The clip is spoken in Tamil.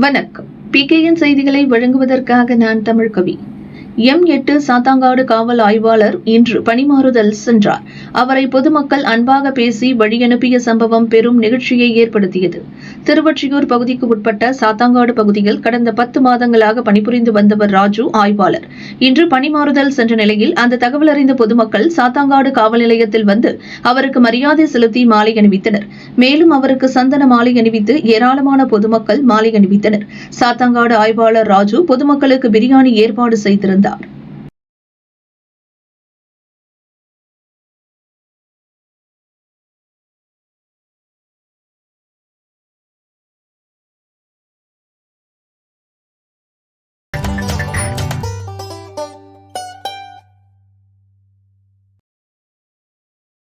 வணக்கம். பிகேஎன் செய்திகளை வழங்குவதற்காக நான் தமிழ் கவி. எம் எட்டு சாத்தாங்காடு காவல் ஆய்வாளர் இன்று பணிமாறுதல் சென்றார். அவரை பொதுமக்கள் அன்பாக பேசி வழியனுப்பிய சம்பவம் பெரும் நிகழ்ச்சியை ஏற்படுத்தியது. திருவொற்றியூர் பகுதிக்கு உட்பட்ட சாத்தாங்காடு பகுதியில் கடந்த பத்து மாதங்களாக பணிபுரிந்து வந்தவர் ராஜு ஆய்வாளர். இன்று பணிமாறுதல் சென்ற நிலையில் அந்த தகவல் அறிந்த பொதுமக்கள் சாத்தாங்காடு காவல் நிலையத்தில் வந்து அவருக்கு மரியாதை செலுத்தி மாலை அணிவித்தனர். மேலும் அவருக்கு சந்தன மாலை அணிவித்து ஏராளமான பொதுமக்கள் மாலை அணிவித்தனர். சாத்தாங்காடு ஆய்வாளர் ராஜு பொதுமக்களுக்கு பிரியாணி ஏற்பாடு செய்திருந்தார். 的。